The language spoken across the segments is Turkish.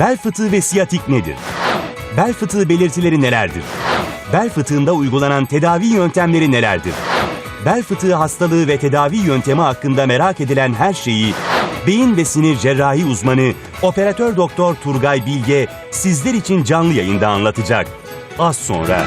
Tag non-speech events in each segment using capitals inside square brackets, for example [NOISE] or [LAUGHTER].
Bel fıtığı ve siyatik nedir? Bel fıtığı belirtileri nelerdir? Bel fıtığında uygulanan tedavi yöntemleri nelerdir? Bel fıtığı hastalığı ve tedavi yöntemi hakkında merak edilen her şeyi beyin ve sinir cerrahi uzmanı operatör doktor Turgay Bilge sizler için canlı yayında anlatacak. Az sonra.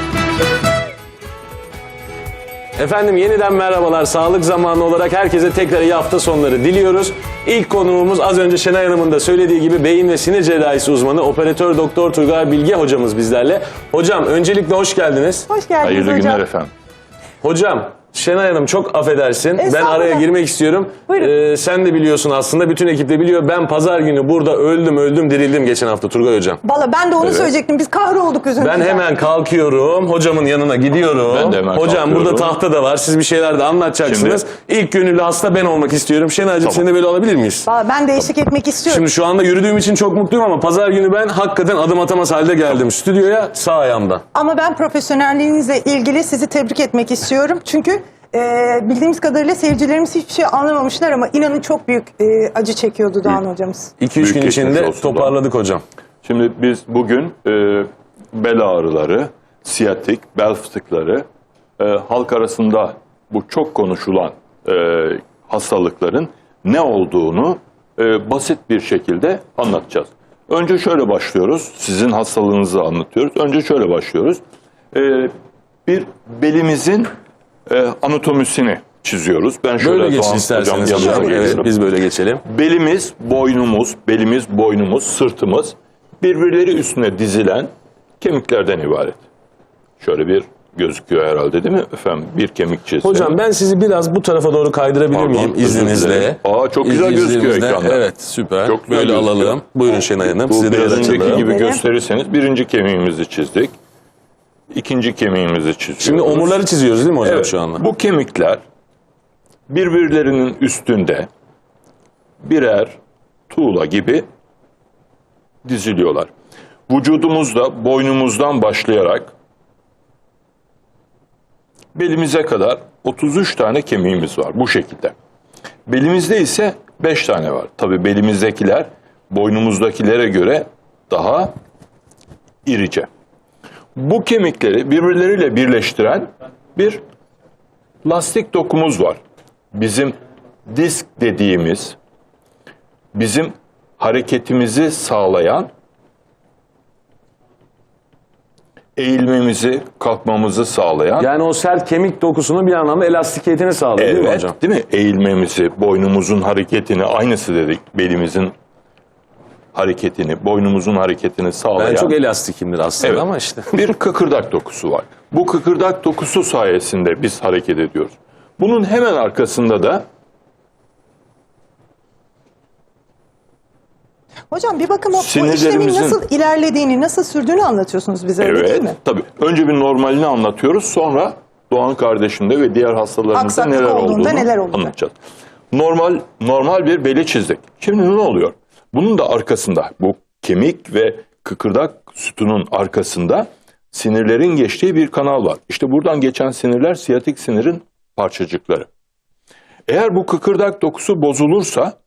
Efendim yeniden merhabalar. Sağlık zamanı olarak herkese tekrar iyi hafta sonları diliyoruz. İlk konuğumuz az önce Şenay Hanım'ın da söylediği gibi beyin ve sinir cerrahisi uzmanı operatör doktor Turgay Bilge hocamız bizlerle. Hocam öncelikle hoş geldiniz. Hoş geldiniz Hayırlı hocam. günler efendim. Hocam Şenay Hanım çok affedersin. Ben Estağfurullah. araya girmek istiyorum. Buyurun. Ee, sen de biliyorsun aslında bütün ekip de biliyor. Ben pazar günü burada öldüm öldüm dirildim geçen hafta Turgay hocam. Valla ben de onu söyleyecektim. Biz kahrolduk üzüntüden. Ben hemen kalkıyorum. Hocamın yanına gidiyorum. Ben de hemen Hocam kalkıyorum. burada tahta da var. Siz bir şeyler de anlatacaksınız. İlk gönüllü hasta ben olmak istiyorum. Şenaycığım Tamam. seni de böyle alabilir miyiz? Valla ben de eşlik etmek istiyorum. Şimdi şu anda yürüdüğüm için çok mutluyum ama pazar günü ben hakikaten adım atamaz halde geldim stüdyoya sağ ayağımdan. Ama ben profesyonelliğinizle ilgili sizi tebrik etmek istiyorum. Çünkü e, bildiğimiz kadarıyla seyircilerimiz hiçbir şey anlamamışlar ama inanın çok büyük e, acı çekiyordu Doğan hocamız. 2-3 Büyük gün geçmiş içinde olsun toparladık hocam. Şimdi biz bugün e, bel ağrıları, siyatik, bel fıtıkları, e, halk arasında bu çok konuşulan e, hastalıkların ne olduğunu e, basit bir şekilde anlatacağız. Önce şöyle başlıyoruz. Sizin hastalığınızı anlatıyoruz. Önce şöyle başlıyoruz. E, bir belimizin e, anatomisini çiziyoruz. Ben şöyle Böyle geçin isterseniz. hocam hocam. Evet, biz böyle geçelim. Belimiz, boynumuz, belimiz, boynumuz, sırtımız birbirleri üstüne dizilen kemiklerden ibaret. Şöyle bir gözüküyor herhalde değil mi efendim? Bir kemik çizgi. Hocam ben sizi biraz bu tarafa doğru kaydırabilir Pardon, miyim izninizle? Aa, çok güzel gözüküyor ekranda. Evet süper. Çok böyle gözüküyor. alalım. Buyurun Şenay Hanım. Bu Sizi de biraz önceki gibi gösterirseniz birinci kemiğimizi çizdik. İkinci kemiğimizi çiziyoruz. Şimdi omurları çiziyoruz değil mi hocam Evet, şu anda? Bu kemikler birbirlerinin üstünde birer tuğla gibi diziliyorlar. Vücudumuzda boynumuzdan başlayarak belimize kadar 33 tane kemiğimiz var bu şekilde. Belimizde ise 5 tane var. Tabi belimizdekiler boynumuzdakilere göre daha irice. Bu kemikleri birbirleriyle birleştiren bir lastik dokumuz var. Bizim disk dediğimiz, bizim hareketimizi sağlayan, eğilmemizi, kalkmamızı sağlayan, Yani o sert kemik dokusunun bir anlamda elastikiyetini sağlıyor değil mi evet, hocam? değil mi? Eğilmemizi, boynumuzun hareketini, aynısı dedik, belimizin hareketini, boynumuzun hareketini sağlayan. Ben çok elastikimdir aslında Evet. ama işte. [LAUGHS] bir kıkırdak dokusu var. Bu kıkırdak dokusu sayesinde biz hareket ediyoruz. Bunun hemen arkasında da Hocam bir bakın o, bu işlemin Sinirlerimizin- nasıl ilerlediğini, nasıl sürdüğünü anlatıyorsunuz bize öyle değil evet mi? tabii önce bir normalini anlatıyoruz sonra Doğan kardeşimde ve diğer hastalarımızda Aksaklık neler olduğunda olduğunu neler anlatacağız. Normal normal bir beli çizdik. Şimdi ne oluyor? Bunun da arkasında bu kemik ve kıkırdak sütunun arkasında sinirlerin geçtiği bir kanal var. İşte buradan geçen sinirler siyatik sinirin parçacıkları. Eğer bu kıkırdak dokusu bozulursa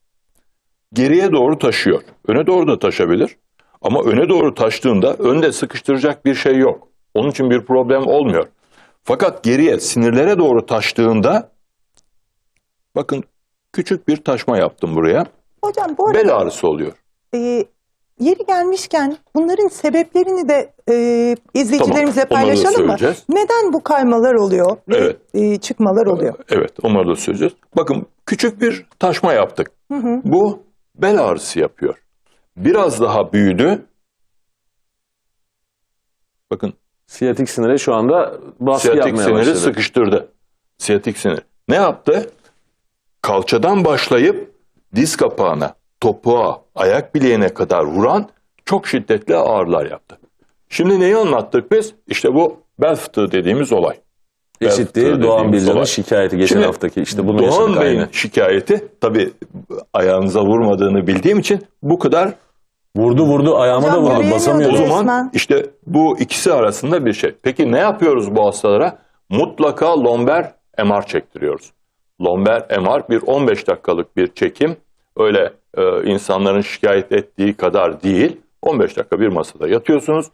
geriye doğru taşıyor. Öne doğru da taşabilir. Ama öne doğru taştığında önde sıkıştıracak bir şey yok. Onun için bir problem olmuyor. Fakat geriye sinirlere doğru taştığında bakın küçük bir taşma yaptım buraya. Hocam bu arada Bel ağrısı oluyor. e, yeri gelmişken bunların sebeplerini de e, izleyicilerimizle Tamam, paylaşalım mı? Neden bu kaymalar oluyor ve Evet. e, çıkmalar oluyor? Evet onları da söyleyeceğiz. Bakın küçük bir taşma yaptık. Bu bel ağrısı yapıyor. Biraz daha büyüdü. Bakın Siyatik sinire şu anda baskı siyatik yapmaya siniri başladı. sıkıştırdı. Siyatik sinir. Ne yaptı? Kalçadan başlayıp diz kapağına, topuğa, ayak bileğine kadar vuran çok şiddetli ağrılar yaptı. Şimdi neyi anlattık biz? İşte bu bel fıtığı dediğimiz olay. Fıtığı Doğan olay. şikayeti geçen Şimdi haftaki işte bunu Doğan yaşadık Bey'in aynen. şikayeti tabii ayağınıza vurmadığını bildiğim için bu kadar Vurdu vurdu ayağıma da vurdu yürüyemiyordu. o basamıyordum. Resmen. zaman işte bu ikisi arasında bir şey. Peki ne yapıyoruz bu hastalara? Mutlaka lomber MR çektiriyoruz. Lomber MR bir 15 dakikalık bir çekim. Öyle e, insanların şikayet ettiği kadar değil. 15 dakika bir masada yatıyorsunuz.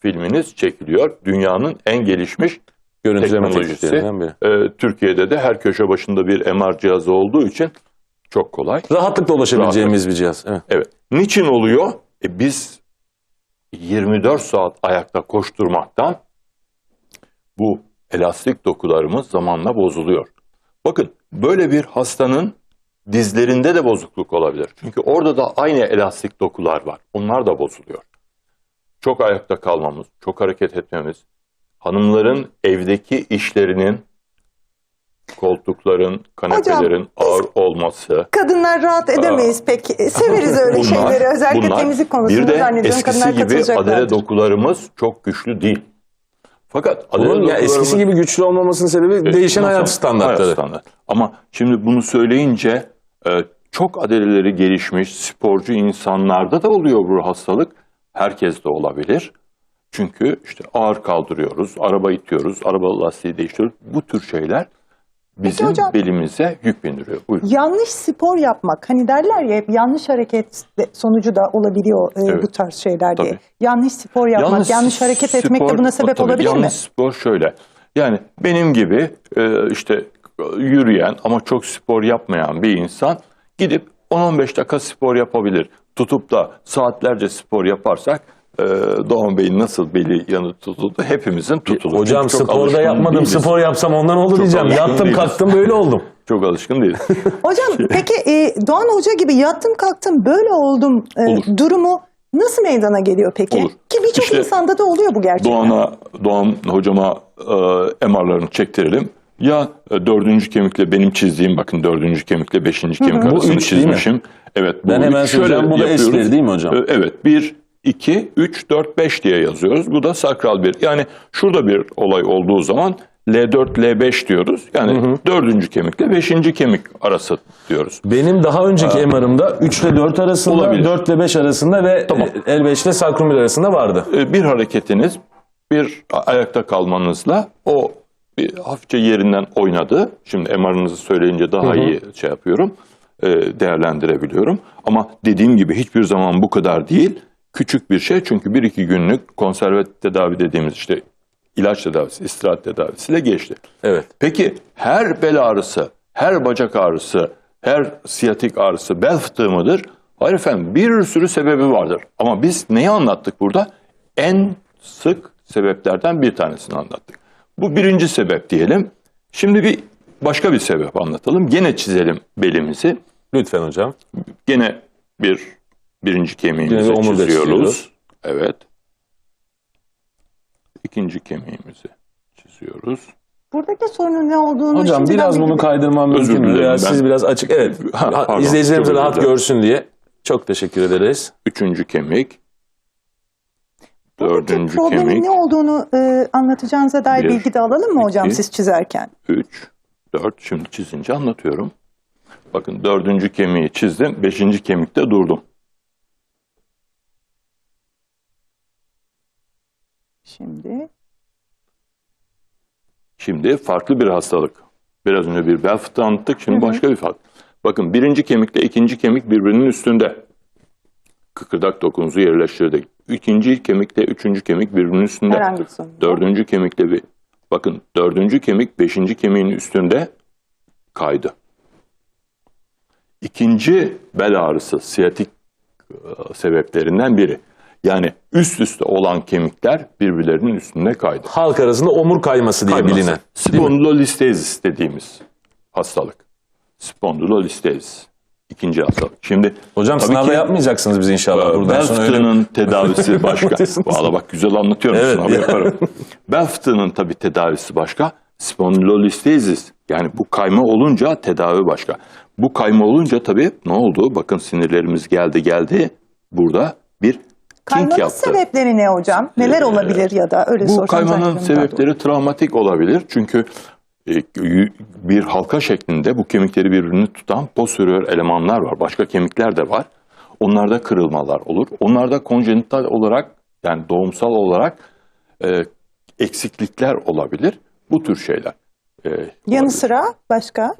Filminiz çekiliyor. Dünyanın en gelişmiş Görüntüleme teknolojisi. Ee, Türkiye'de de her köşe başında bir MR cihazı olduğu için çok kolay. Rahatlıkla ulaşabileceğimiz bir cihaz. Evet. Evet. Niçin oluyor? E biz 24 saat ayakta koşturmaktan bu elastik dokularımız zamanla bozuluyor. Bakın böyle bir hastanın dizlerinde de bozukluk olabilir. Çünkü orada da aynı elastik dokular var. Onlar da bozuluyor. Çok ayakta kalmamız, çok hareket etmemiz, hanımların evdeki işlerinin, koltukların, kanepelerin ağır olması, Kadınlar rahat edemeyiz pek. E, Severiz [LAUGHS] öyle şeyleri. Özellikle bunlar. temizlik konusunda Bir de zannediyorum eskisi gibi adele dokularımız çok güçlü değil. Fakat adele Bunun ya eskisi gibi güçlü olmamasının sebebi değişen Nasıl? hayat standartları. Hayat standart. Ama şimdi bunu söyleyince e, çok adeleleri gelişmiş sporcu insanlarda da oluyor bu hastalık. Herkes de olabilir. Çünkü işte ağır kaldırıyoruz, araba itiyoruz, araba lastiği değiştiriyoruz. Bu tür şeyler bizim hocam- belimize yük bindiriyor. Buyurun. Yanlış spor yapmak. Hani derler ya hep yanlış hareket sonucu da olabiliyor e, Evet. bu tarz şeyler diye. Tabii. Yanlış spor yapmak, yanlış, hareket etmek de spor- buna sebep tabii, olabilir yanlış mi? spor şöyle. Yani benim gibi e, işte yürüyen ama çok spor yapmayan bir insan gidip 10-15 dakika spor yapabilir. Tutup da saatlerce spor yaparsak e, Doğan Bey'in nasıl beli yanı tutuldu hepimizin tutulur. Hocam Çünkü çok sporda yapmadım. değiliz. Spor yapsam ondan olur diyeceğim. alışkın Yattım değiliz. kalktım böyle oldum. [LAUGHS] Çok alışkın değil. [LAUGHS] Hocam peki e, Doğan Hoca gibi yattım kalktım böyle oldum e, Olur. durumu nasıl meydana geliyor peki? Olur. Ki birçok İşte insanda da oluyor bu gerçekten. Doğan'a, Doğan hocama e, MR'larını çektirelim. Ya e, dördüncü kemikle benim çizdiğim bakın dördüncü kemikle beşinci kemik Bu arasını üç değil mi? çizmişim. Evet. bu Ben hemen üç. Şöyle bu da. S1 değil mi hocam? E, Evet. Bir, iki, üç, dört, beş diye yazıyoruz. Bu da sakral bir. Yani şurada bir olay olduğu zaman L4, L5 diyoruz. Yani dördüncü kemikle beşinci kemik arası diyoruz. Benim daha önceki MR'ımda 3 ile 4 arasında, Olabilir. 4 ile 5 arasında ve Tamam. e, L5 ile sakrum arasında vardı. Bir hareketiniz, bir ayakta kalmanızla o bir hafifçe yerinden oynadı. Şimdi MR'ınızı söyleyince daha iyi şey yapıyorum, e, değerlendirebiliyorum. Ama dediğim gibi hiçbir zaman bu kadar değil. Küçük bir şey çünkü bir iki günlük konserve tedavi dediğimiz işte ilaç tedavisi, istirahat tedavisiyle geçti. Evet. Peki her bel ağrısı, her bacak ağrısı, her siyatik ağrısı bel fıtığı mıdır? Hayır efendim bir sürü sebebi vardır. Ama biz neyi anlattık burada? En sık sebeplerden bir tanesini anlattık. Bu birinci sebep diyelim. Şimdi bir başka bir sebep anlatalım. Gene çizelim belimizi. Lütfen hocam. Gene bir birinci kemiğimizi omurga çiziyoruz. çiziyoruz. Evet. İkinci kemiğimizi çiziyoruz. Buradaki sorunun ne olduğunu Hocam şimdiden biraz bunu bilmiyorum. kaydırmam Özür mümkün mü? dilerim, ben- siz biraz açık. Evet. Ha, pardon, İzleyicilerimiz çok özür rahat dilerim. görsün diye. Çok teşekkür ederiz. Üçüncü kemik. Dördüncü problemin kemik. ne olduğunu e, anlatacağınıza dair Bir, bilgi de alalım mı hocam iki. siz çizerken? 3, 4. Şimdi çizince anlatıyorum. Bakın dördüncü kemiği çizdim. Beşinci kemikte durdum. Şimdi Şimdi farklı bir hastalık. Biraz önce bir bel fıtığı anlattık. Şimdi başka bir fark. Bakın birinci kemikle ikinci kemik birbirinin üstünde. Kıkırdak dokunuzu yerleştirdik. İkinci kemikle üçüncü kemik birbirinin üstünde. Herhangi bir sorun. Dördüncü kemikle bir. Bakın dördüncü kemik beşinci kemiğin üstünde kaydı. İkinci bel ağrısı siyatik e, sebeplerinden biri. Yani üst üste olan kemikler birbirlerinin üstünde kaydı. Halk arasında omur kayması diye Kayması. bilinen. Spondylolistezis dediğimiz hastalık. Spondylolistezis. İkinci hastalık. Şimdi Hocam tabii sınavda ki, yapmayacaksınız bizi inşallah. e, Buradan bel sonra öyle fıtığının tedavisi [LAUGHS] başka. Valla bak güzel anlatıyorum. Evet, Sınavı ya. yaparım. [LAUGHS] bel fıtığının tabii tedavisi başka. Spondylolistezis. Yani bu kayma olunca tedavi başka. Bu kayma olunca tabii ne oldu? Bakın sinirlerimiz geldi geldi. Burada bir kink kaymanın yaptı. sebepleri ne hocam? Neler olabilir ya da öyle Bu sorsam kaymanın daha doğru. sebepleri travmatik olabilir. Çünkü bir halka şeklinde bu kemikleri birbirini tutan posterior elemanlar var. Başka kemikler de var. Onlarda kırılmalar olur. Onlarda konjenital olarak yani doğumsal olarak e, eksiklikler olabilir. Bu tür şeyler. e, Yanı sıra başka?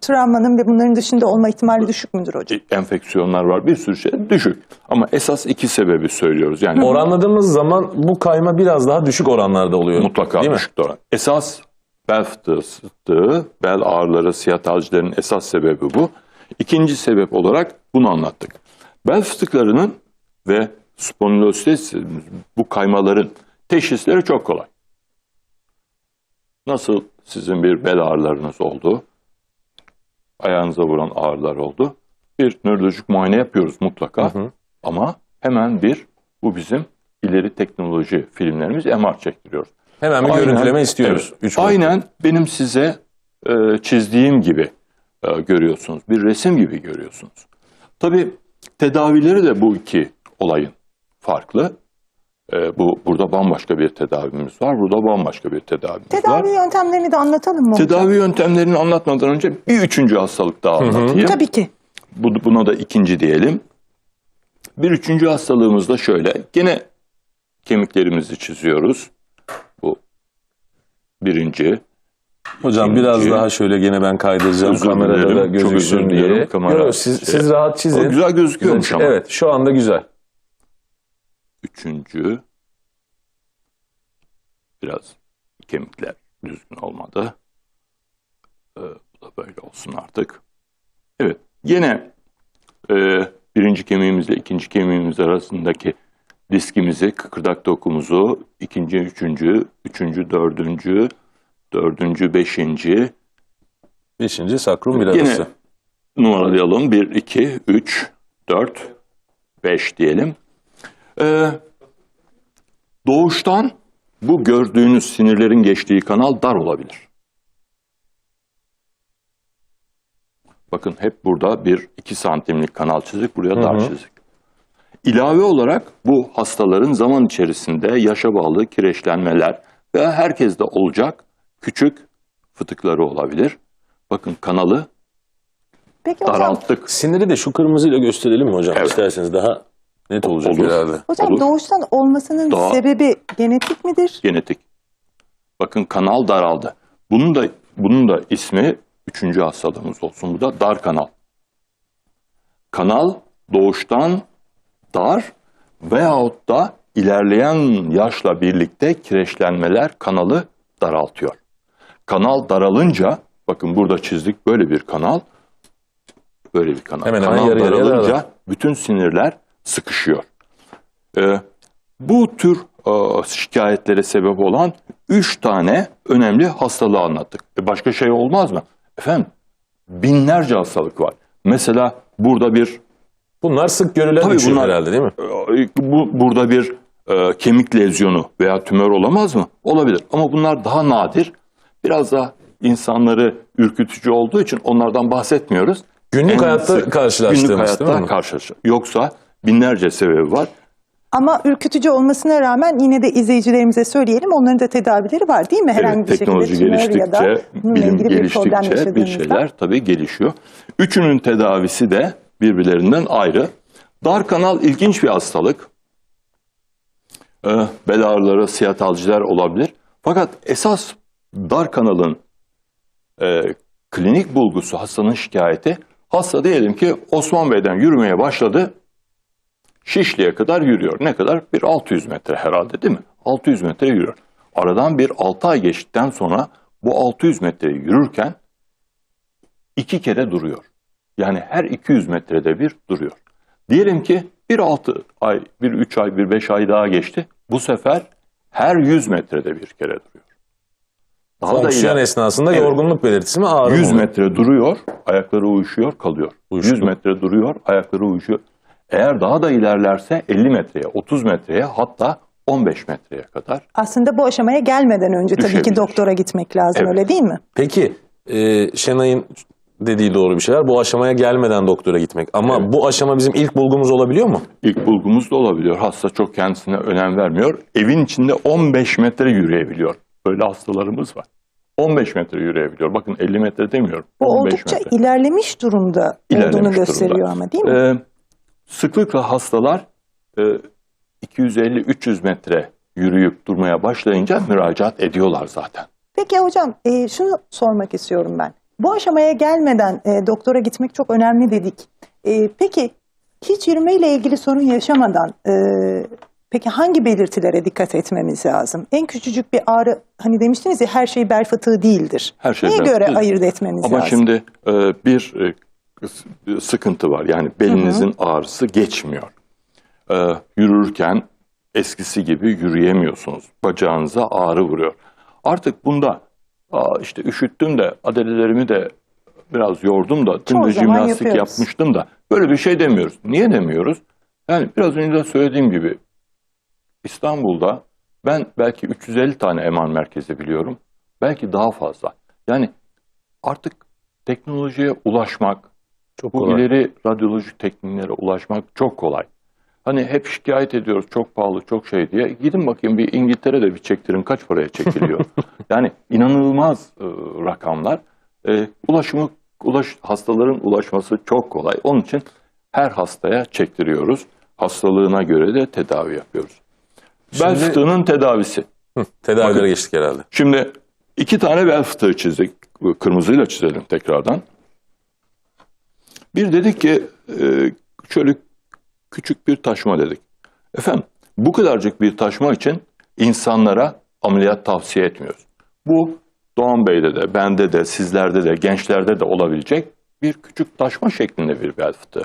Travmanın ve bunların dışında olma ihtimali düşük müdür hocam? enfeksiyonlar var, bir sürü şey düşük. Ama esas iki sebebi söylüyoruz. Yani Oranladığımız zaman bu kayma biraz daha düşük oranlarda oluyor. mutlaka Değil mi? düşük oran. Esas bel fıtığı, bel ağrıları, siyataljilerin esas sebebi bu. İkinci sebep olarak bunu anlattık. Bel fıtıklarının ve spondilolistis bu kaymaların teşhisleri çok kolay. Nasıl sizin bir bel ağrılarınız oldu, ayağınıza vuran ağrılar oldu. Bir nörolojik muayene yapıyoruz mutlaka. Ama hemen bir bu bizim ileri teknoloji filmlerimiz MR çektiriyoruz. Hemen bir görüntüleme istiyoruz. Evet. Üç Aynen benim size e, çizdiğim gibi e, görüyorsunuz. Bir resim gibi görüyorsunuz. Tabii tedavileri de bu iki olayın farklı. E, bu burada bambaşka bir tedavimiz var. Burada bambaşka bir tedavimiz var. Tedavi yöntemlerini de anlatalım mı hocam? Tedavi yöntemlerini anlatmadan önce bir üçüncü hastalık daha anlatayım. Tabii ki. Bu, buna da ikinci diyelim. Bir üçüncü hastalığımız da şöyle. Gene kemiklerimizi çiziyoruz. Bu birinci. Hocam İkinci. biraz daha şöyle gene ben kaydıracağım Özür kamerada dilerim, da çok gözüksün özür diye. dilerim, kamera- Yok, siz, şey- siz rahat çizin. O güzel gözüküyormuş ama. Evet şu anda güzel. Üçüncü. Biraz kemikler düzgün olmadı. Ee, bu da böyle olsun artık. Evet. Yine e, birinci kemiğimizle ikinci kemiğimiz arasındaki diskimizi, kıkırdak dokumuzu, ikinci, üçüncü, üçüncü, dördüncü, dördüncü, beşinci, Beşinci sakrum bir Yine arası. numaralayalım. 1, 2, 3, 4, 5 diyelim. Ee, doğuştan bu gördüğünüz sinirlerin geçtiği kanal dar olabilir. Bakın hep burada bir 2 santimlik kanal çizik, buraya dar çizik. İlave olarak bu hastaların zaman içerisinde yaşa bağlı kireçlenmeler ve herkeste olacak küçük fıtıkları olabilir. Bakın kanalı Peki hocam, daralttık. Siniri de şu kırmızıyla gösterelim mi hocam? Evet. İsterseniz daha net olacak Olur. herhalde. hocam Olur. doğuştan olmasının Daha- sebebi genetik midir? Genetik. Bakın kanal daraldı. Bunun da bunun da ismi üçüncü hastalığımız olsun. Bu da dar kanal. Kanal doğuştan dar veyahut da ilerleyen yaşla birlikte kireçlenmeler kanalı daraltıyor. Kanal daralınca bakın burada çizdik böyle bir kanal. Böyle bir kanal. Hemen hemen kanal yarı yarıya daralınca daralır. bütün sinirler sıkışıyor. Ee, bu tür e, şikayetlere sebep olan üç tane önemli hastalığı anlattık. E başka şey olmaz mı? Efendim binlerce hastalık var. Mesela burada bir Bunlar sık görülen Tabii üçü bunlar- herhalde değil mi? e, bu burada bir e, kemik lezyonu veya tümör olamaz mı? Olabilir. Ama bunlar daha nadir. Biraz da insanları ürkütücü olduğu için onlardan bahsetmiyoruz. Günlük En hayatta sık- karşılaştığımız Günlük değil hayatta mi? karşılaştığımız. Yoksa binlerce sebebi var. Ama ürkütücü olmasına rağmen yine de izleyicilerimize söyleyelim onların da tedavileri var değil mi? Herhangi Evet, bir teknoloji şekilde tümör ya da geliştikçe, bilim bir geliştikçe bir yaşadığınızda. şeyler tabii gelişiyor. Üçünün tedavisi de birbirlerinden ayrı. Dar kanal ilginç bir hastalık. Ee, bel ağrıları, siyataljiler olabilir. Fakat esas dar kanalın e, klinik bulgusu, hastanın şikayeti, hasta diyelim ki Osman Bey'den yürümeye başladı, Şişli'ye kadar yürüyor. Ne kadar? Bir 600 metre herhalde değil mi? 600 metre yürüyor. Aradan bir 6 ay geçtikten sonra bu 600 metreyi yürürken iki kere duruyor. Yani her 200 metrede bir duruyor. Diyelim ki bir 6 ay, bir 3 ay, bir 5 ay daha geçti. Bu sefer her 100 metrede bir kere duruyor. Daha da Fonksiyon ileri- esnasında Evet. yorgunluk belirtisi mi ağrı 100 mı? metre duruyor, ayakları uyuşuyor, kalıyor. Uyuştu. 100 metre duruyor, ayakları uyuşuyor. Eğer daha da ilerlerse 50 metreye, 30 metreye hatta 15 metreye kadar Aslında bu aşamaya gelmeden önce tabii ki doktora gitmek lazım Evet. öyle değil mi? Peki e, Şenay'ın dediği doğru bir şeyler. Bu aşamaya gelmeden doktora gitmek. Ama Evet. bu aşama bizim ilk bulgumuz olabiliyor mu? ilk bulgumuz da olabiliyor. Hasta çok kendisine önem vermiyor. Evin içinde 15 metre yürüyebiliyor. Böyle hastalarımız var. 15 metre yürüyebiliyor. Bakın 50 metre demiyorum. Bu 15 oldukça metre. ilerlemiş durumda İlerlemiş olduğunu gösteriyor durumda. ama değil mi? Ee, sıklıkla hastalar e, 250-300 metre yürüyüp durmaya başlayınca müracaat ediyorlar zaten. Peki hocam e, şunu sormak istiyorum ben. Bu aşamaya gelmeden e, doktora gitmek çok önemli dedik. E, peki hiç yürümeyle ilgili sorun yaşamadan e, peki hangi belirtilere dikkat etmemiz lazım? En küçücük bir ağrı hani demiştiniz ya her şey bel fıtığı değildir. Her şey Neye bel göre fıtığı. ayırt etmemiz Ama lazım? şimdi e, bir e, sıkıntı var. Yani belinizin ağrısı geçmiyor. E, yürürken eskisi gibi yürüyemiyorsunuz. Bacağınıza ağrı vuruyor. Artık bunda Aa, işte üşüttüm de adalelerimi de biraz yordum da dün Çoğu de jimnastik yapıyoruz. yapmıştım da böyle bir şey demiyoruz. Niye demiyoruz? Yani biraz önce de söylediğim gibi İstanbul'da ben belki 350 tane MR merkezi biliyorum. Belki daha fazla. Yani artık teknolojiye ulaşmak, Çok bu kolay. ileri radyoloji tekniklere ulaşmak çok kolay. Hani hep şikayet ediyoruz çok pahalı, çok şey diye. Gidin bakayım bir İngiltere'de bir çektirin kaç paraya çekiliyor. [LAUGHS] yani inanılmaz e, rakamlar. E, ulaşımı ulaş, hastaların ulaşması çok kolay. Onun için her hastaya çektiriyoruz. Hastalığına göre de tedavi yapıyoruz. Bel Şimdi- fıtığının tedavisi. Tedavilere Bakın. geçtik herhalde. Şimdi iki tane bel fıtığı çizdik. Kırmızıyla çizelim tekrardan. Bir dedik ki e, şöyle küçük bir taşma dedik. Efendim bu kadarcık bir taşma için insanlara ameliyat tavsiye etmiyoruz. Bu Doğan Bey'de de, bende de, sizlerde de, gençlerde de olabilecek bir küçük taşma şeklinde bir bel fıtığı.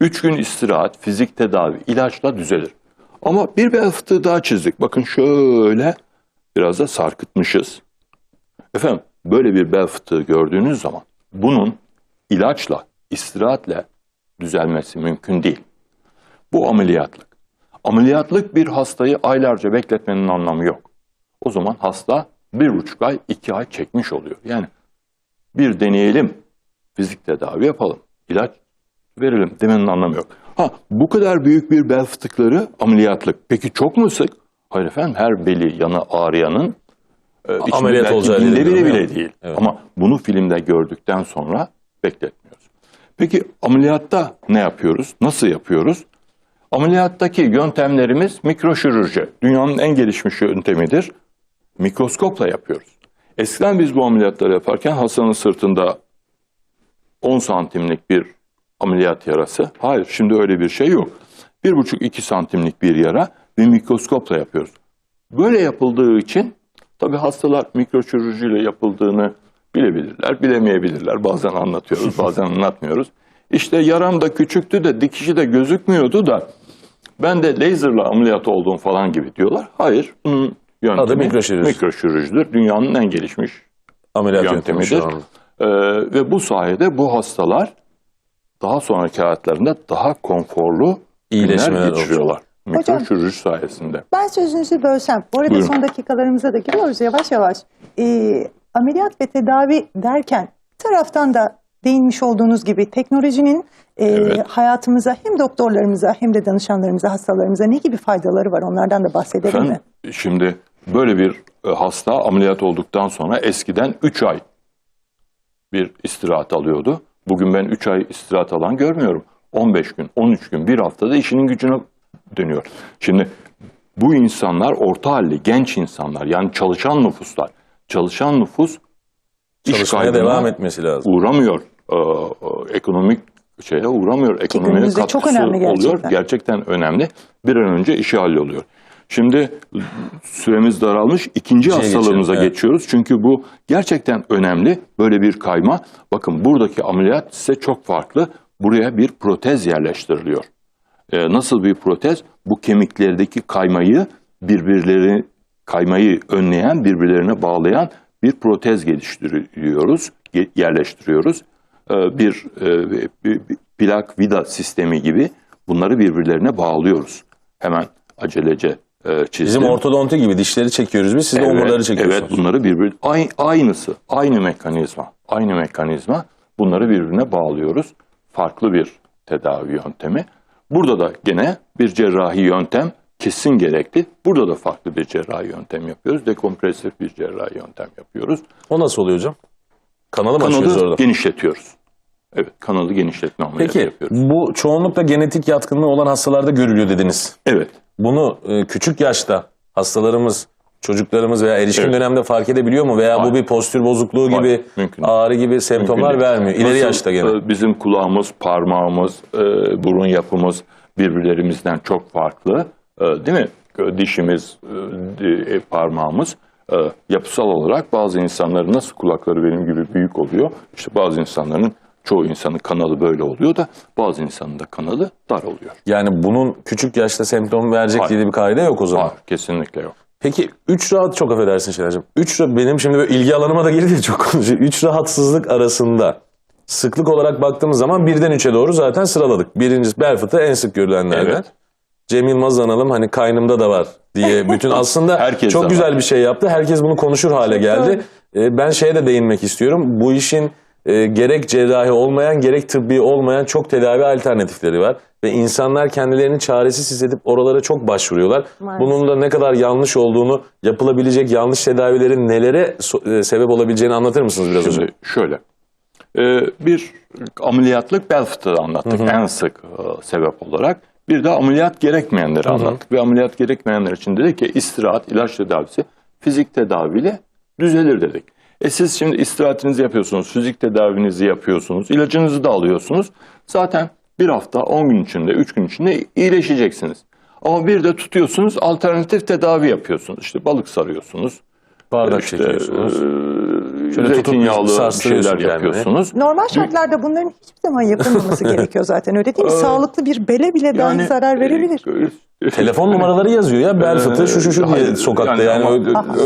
Üç gün istirahat, fizik tedavi, ilaçla düzelir. Ama bir bel fıtığı daha çizdik. Bakın şöyle biraz da sarkıtmışız. Efendim böyle bir bel fıtığı gördüğünüz zaman bunun ilaçla, istirahatle düzelmesi mümkün değil. Bu ameliyatlık. Ameliyatlık bir hastayı aylarca bekletmenin anlamı yok. O zaman hasta bir buçuk ay, iki ay çekmiş oluyor. Yani bir deneyelim, fizik tedavi yapalım, ilaç verelim demenin anlamı yok. Ha bu kadar büyük bir bel fıtıkları ameliyatlık. Peki çok mu sık? Hayır efendim her beli yanı ağrıyanın e, Ameliyat olacağı bile değil bile değil. Evet. Ama bunu filmde gördükten sonra bekletmiyoruz. Peki ameliyatta ne yapıyoruz? Nasıl yapıyoruz? Ameliyattaki yöntemlerimiz mikroşirurji. Dünyanın en gelişmiş yöntemidir. Mikroskopla yapıyoruz. Eskiden biz bu ameliyatları yaparken hastanın sırtında 10 santimlik bir ameliyat yarası. Hayır şimdi öyle bir şey yok. 1,5-2 santimlik bir yara ve mikroskopla yapıyoruz. Böyle yapıldığı için tabi hastalar mikroşirurjiyle yapıldığını bilebilirler, bilemeyebilirler. Bazen anlatıyoruz, bazen [LAUGHS] anlatmıyoruz. İşte yaram da küçüktü de dikişi de gözükmüyordu da ben de laserla ameliyat oldum falan gibi diyorlar. Hayır, bunun yöntemi Adı mikroşirurji. mikroşirurjidir. Dünyanın en gelişmiş Ameliyat yöntemi yöntemidir. anda. Ee, ve bu sayede bu hastalar daha sonraki hayatlarında daha konforlu İyileşmeler geçiriyorlar. Mikroşirurji sayesinde. Ben sözünüzü bölsem. Bu arada Buyurun. son dakikalarımıza da giriyoruz yavaş yavaş. Ee, ameliyat ve tedavi derken taraftan da değinmiş olduğunuz gibi teknolojinin e, Evet. hayatımıza hem doktorlarımıza hem de danışanlarımıza, hastalarımıza ne gibi faydaları var onlardan da bahsedelim mi? Efendim, şimdi böyle bir e, hasta ameliyat olduktan sonra eskiden 3 ay bir istirahat alıyordu. Bugün ben 3 ay istirahat alan görmüyorum. 15 gün, 13 gün, bir haftada işinin gücüne dönüyor. Şimdi bu insanlar orta halli, genç insanlar yani çalışan nüfuslar. Çalışan nüfus iş Çalışmaya kaybına devam etmesi lazım. uğramıyor. Ee, e, ekonomik şeye uğramıyor. Ekonomiye katkısı çok önemli oluyor. gerçekten. Gerçekten önemli. Bir an önce işi halloluyor. Şimdi süremiz daralmış. İkinci İkiye hastalığımıza geçelim, evet. geçiyoruz. Çünkü bu gerçekten önemli. Böyle bir kayma. Bakın buradaki ameliyat ise çok farklı. Buraya bir protez yerleştiriliyor. Ee, nasıl bir protez? Bu kemiklerdeki kaymayı birbirleri kaymayı önleyen, birbirlerine bağlayan bir protez geliştiriyoruz, ge- yerleştiriyoruz. Bir, e, bir- plak vida sistemi gibi bunları birbirlerine bağlıyoruz. Hemen acelece e, çizdim. Bizim ortodonti gibi dişleri çekiyoruz biz, siz de omurları çekiyorsunuz. Evet bunları birbir ay- aynısı, aynı mekanizma, aynı mekanizma bunları birbirine bağlıyoruz. Farklı bir tedavi yöntemi. Burada da gene bir cerrahi yöntem kesin gerekli. Burada da farklı bir cerrahi yöntem yapıyoruz. Dekompresif bir cerrahi yöntem yapıyoruz. O nasıl oluyor hocam? Kanalı mı açıyoruz Kanalı orada? genişletiyoruz. Evet, kanalı genişletme ameliyatı Peki yapıyoruz. bu çoğunlukla genetik yatkınlığı olan hastalarda görülüyor dediniz. Evet. Bunu e, küçük yaşta hastalarımız çocuklarımız veya erişkin Evet. dönemde fark edebiliyor mu? Veya bu Hayır. bir postür bozukluğu Hayır, gibi, mümkün değil. ağrı gibi semptomlar Mümkün değil. vermiyor. İleri Nasıl, yaşta gene. e, Bizim kulağımız, parmağımız, e, burun yapımız birbirlerimizden çok farklı. E, Değil mi? E, Dişimiz, e, di- e, parmağımız e, yapısal olarak bazı insanların nasıl kulakları benim gibi büyük oluyor. İşte bazı insanların çoğu insanın kanalı böyle oluyor da bazı insanın da kanalı dar oluyor. Yani bunun küçük yaşta semptom verecek Hayır. diye bir kaide yok o zaman. Var, kesinlikle yok. Peki 3 rahat çok affedersin Şener'cim. 3 benim şimdi böyle ilgi alanıma da girdi çok konuşuyor. 3 rahatsızlık arasında sıklık olarak baktığımız zaman birden 3'e doğru zaten sıraladık. Birincisi bel fıtığı en sık görülenlerden. Evet. Cem Yılmaz analım hani kaynımda da var diye [LAUGHS] bütün aslında Herkes çok de güzel bir şey yaptı. Herkes bunu konuşur hale geldi. Ee, ben şeye de değinmek istiyorum. Bu işin e, gerek cerrahi olmayan gerek tıbbi olmayan çok tedavi alternatifleri var. Ve insanlar kendilerini çaresiz hissedip oralara çok başvuruyorlar. Maalesef. Bunun da ne kadar yanlış olduğunu, yapılabilecek yanlış tedavilerin nelere so- e, sebep olabileceğini anlatır mısınız biraz hocam? Şimdi şöyle. e, bir ameliyatlık bel fıtığı anlattık en sık e, sebep olarak. Bir de ameliyat gerekmeyenleri anlattık. Ve ameliyat gerekmeyenler için dedik ki istirahat, ilaç tedavisi fizik tedaviyle düzelir dedik. E siz şimdi istirahatinizi yapıyorsunuz, fizik tedavinizi yapıyorsunuz, ilacınızı da alıyorsunuz. Zaten bir hafta, 10 gün içinde, 3 gün içinde iyileşeceksiniz. Ama bir de tutuyorsunuz, alternatif tedavi yapıyorsunuz. İşte balık sarıyorsunuz, Bardak işte, çekiyorsunuz. e, Şöyle zeytinyağlı şeyler kendini. yapıyorsunuz. Normal şartlarda bunların hiçbir zaman yapılmaması [LAUGHS] gerekiyor zaten öyle değil mi? Sağlıklı bir bele bile belki zarar verebilir. e, Telefon numaraları yazıyor ya bel fıtığı şu şu şu diye sokakta yani, ama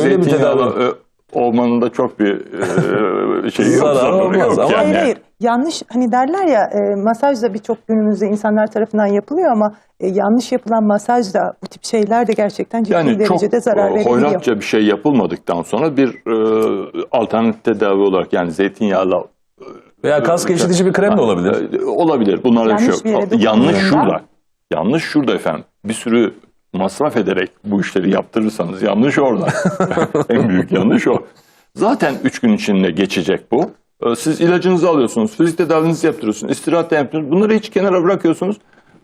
öyle, bir tedavi. e, olmanın da çok bir e, şeyi yok. Zarar zararı olmaz yok ama- yani. Hayır hayır. Yanlış hani derler ya e, masaj da birçok günümüzde insanlar tarafından yapılıyor ama e, yanlış yapılan masaj da bu tip şeyler de gerçekten ciddi Yani derecede zarar e, verebiliyor. hoyratça bir şey yapılmadıktan sonra bir e, alternatif tedavi olarak yani zeytinyağlı Veya kas gevşetici bir krem de olabilir. E, Olabilir. Bunlarda bir şey Yanlış yok. Yanlış dokunduğunda- şurada. Yanlış şurada efendim. Bir sürü masraf ederek bu işleri yaptırırsanız yanlış orada. [LAUGHS] en büyük yanlış o. Zaten üç gün içinde geçecek bu. E, Siz ilacınızı alıyorsunuz, fizik tedavinizi yaptırıyorsunuz, istirahat yapıyorsunuz. Bunları hiç kenara bırakıyorsunuz.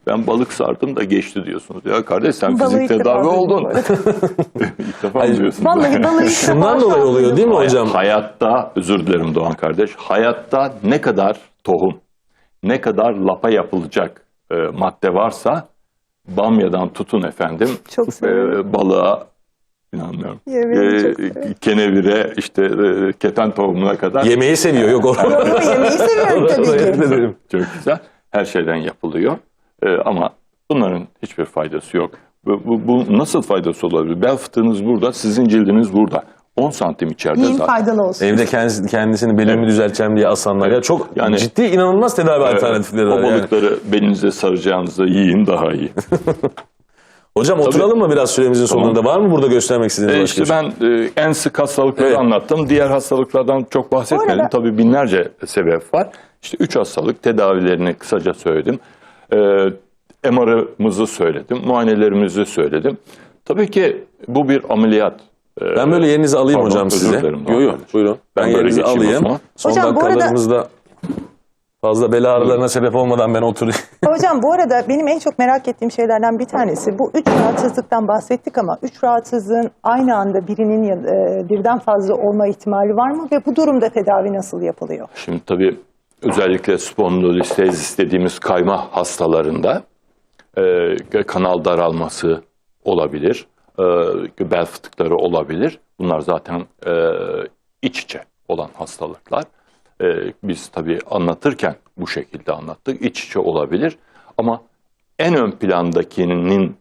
Ben balık sardım da geçti diyorsunuz. Ya kardeş sen Balığı fizik ilk defa tedavi duydum oldun. bu arada. [LAUGHS] İlk defa mı diyorsunuz? Vallahi balığı ilk defa Şundan şu an dolayı oluyor değil mi hocam? Hayatta, özür dilerim Doğan kardeş, hayatta ne kadar tohum, ne kadar lapa yapılacak e, madde varsa bamyadan tutun efendim Çok e, balığa inanmıyorum. Yemeği çok E, kenevire işte e, keten tohumuna kadar Yemeği seviyor yok o. Yok, yemeği seviyorum tabii ki. Çok güzel. Her şeyden yapılıyor. E, ama bunların hiçbir faydası yok. Bu, bu, bu nasıl faydası olabilir? Bel fıtığınız burada, sizin cildiniz burada. 10 santim içeride Yiyin zaten. faydalı olsun. Evde kendisi, kendisini belimi düzelteceğim diye asanlar. Ya çok Yani- ciddi inanılmaz tedavi alternatifleri o var. Yani. balıkları belinize saracağınızda yiyin daha iyi. [LAUGHS] Hocam oturalım mı biraz süremizin Tamam. sonunda? Var mı burada göstermek istediğiniz E başka işte şey? ben e, en sık hastalıkları Evet. anlattım. Diğer hastalıklardan çok bahsetmedim. Arada- Tabii binlerce sebep var. İşte üç hastalık tedavilerini kısaca söyledim. E, MR'ımızı söyledim. Muayenelerimizi söyledim. Tabii ki bu bir ameliyat. E, Ben böyle yerinizi alayım Pardon, hocam size. Yok yok buyurun. Ben, Ben böyle yerinizi alayım. Hocam, bu arada- fazla bel ağrılarına sebep olmadan ben oturayım. [LAUGHS] Hocam bu arada [LAUGHS] benim en çok merak ettiğim şeylerden bir tanesi bu üç rahatsızlıktan bahsettik ama üç rahatsızlığın aynı anda birinin ya e, birden fazla olma ihtimali var mı ve bu durumda tedavi nasıl yapılıyor? Şimdi tabii özellikle spondilostezis dediğimiz kayma hastalarında e, kanal daralması olabilir, e, bel fıtıkları olabilir. Bunlar zaten e, iç içe olan hastalıklar. E, biz tabii anlatırken bu şekilde anlattık. İç içe olabilir ama en ön plandakinin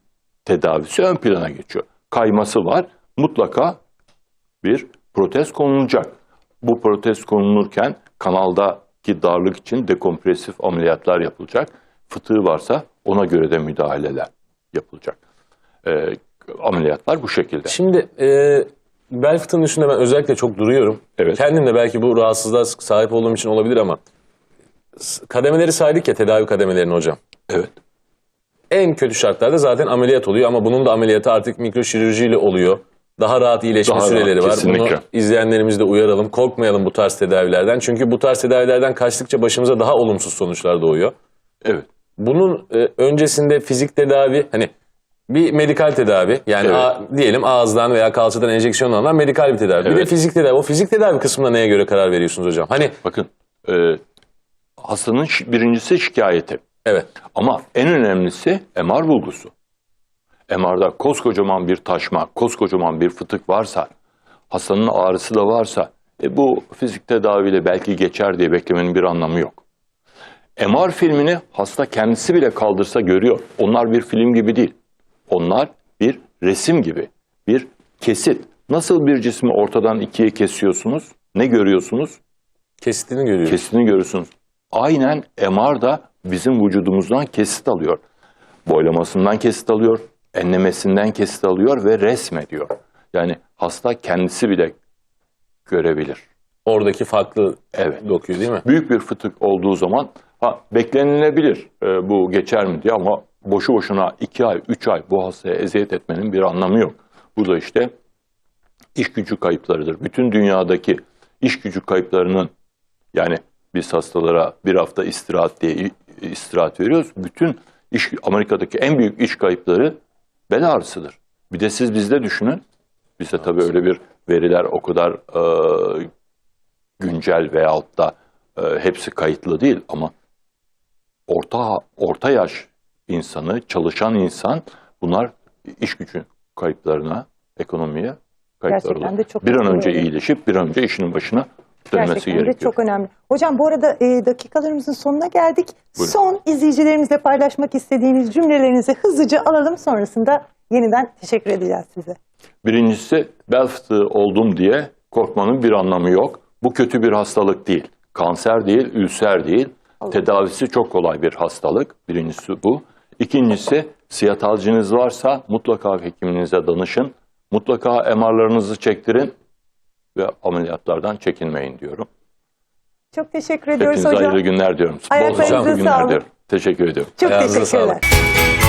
tedavisi ön plana geçiyor. Kayması var. Mutlaka bir protez konulacak. Bu protez konulurken kanaldaki darlık için dekompresif ameliyatlar yapılacak. Fıtığı varsa ona göre de müdahaleler yapılacak. Ee, ameliyatlar bu şekilde. Şimdi e, bel fıtığının üstünde ben özellikle çok duruyorum. Evet. Kendim de belki bu rahatsızlığa sahip olduğum için olabilir ama kademeleri saydık ya tedavi kademelerini hocam. Evet. En kötü şartlarda zaten ameliyat oluyor ama bunun da ameliyatı artık mikroşirürjiyle oluyor. Daha rahat iyileşme Daha rahat, süreleri var. kesinlikle. Bunu izleyenlerimizi de uyaralım. Korkmayalım bu tarz tedavilerden. Çünkü bu tarz tedavilerden kaçtıkça başımıza daha olumsuz sonuçlar doğuyor. Evet. Bunun e, öncesinde fizik tedavi hani Bir medikal tedavi yani Evet. a- diyelim ağızdan veya kalçadan enjeksiyon alınan medikal bir tedavi. Bir de Evet. fizik tedavi. O fizik tedavi kısmına neye göre karar veriyorsunuz hocam? Hani Bakın e, hastanın şi- birincisi şikayeti. evet Ama en önemlisi MR bulgusu. MR'da koskocaman bir taşma, koskocaman bir fıtık varsa, hastanın ağrısı da varsa, e, bu fizik tedaviyle belki geçer diye beklemenin bir anlamı yok. MR filmini hasta kendisi bile kaldırsa görüyor. Onlar bir film gibi değil. Onlar bir resim gibi, bir kesit. Nasıl bir cismi ortadan ikiye kesiyorsunuz? Ne görüyorsunuz? kesitini görüyoruz. Kesitini görürsünüz. Aynen MR da bizim vücudumuzdan kesit alıyor. Boylamasından kesit alıyor, enlemesinden kesit alıyor ve resmediyor. Yani hasta kendisi bile görebilir. Oradaki farklı Evet. dokuyu değil mi? Büyük bir fıtık olduğu zaman ha, beklenilebilir e, bu geçer mi diye ama boşu boşuna 2 ay, 3 ay bu hastaya eziyet etmenin bir anlamı yok. Bu da işte iş gücü kayıplarıdır. Bütün dünyadaki iş gücü kayıplarının yani biz hastalara bir hafta istirahat diye istirahat veriyoruz. Bütün iş, Amerika'daki en büyük iş kayıpları bel ağrısıdır. Bir de siz bizde düşünün. Bizde tabii öyle bir veriler o kadar e, güncel veyahut da e, hepsi kayıtlı değil ama orta orta yaş insanı, çalışan insan bunlar iş gücü kayıplarına, ekonomiye kayıplar Gerçekten olur. de çok Bir an önce iyileşip bir an önce işinin başına dönmesi Gerçekten de gerekiyor. çok önemli. Hocam bu arada e, dakikalarımızın sonuna geldik. Buyurun. Son izleyicilerimizle paylaşmak istediğiniz cümlelerinizi hızlıca alalım. Sonrasında yeniden teşekkür edeceğiz size. Birincisi bel fıtığı oldum diye korkmanın bir anlamı yok. Bu kötü bir hastalık değil. Kanser değil, ülser değil. Tedavisi çok kolay bir hastalık. Birincisi bu. İkincisi siyatalciniz varsa mutlaka hekiminize danışın. Mutlaka MR'larınızı çektirin ve ameliyatlardan çekinmeyin diyorum. Çok teşekkür ediyoruz Hepinize hocam. hayırlı günler diyorum. Bol Ayaklarınıza sağlık. diyorum. Teşekkür ediyorum. Çok Ayağınıza teşekkürler. sağlık.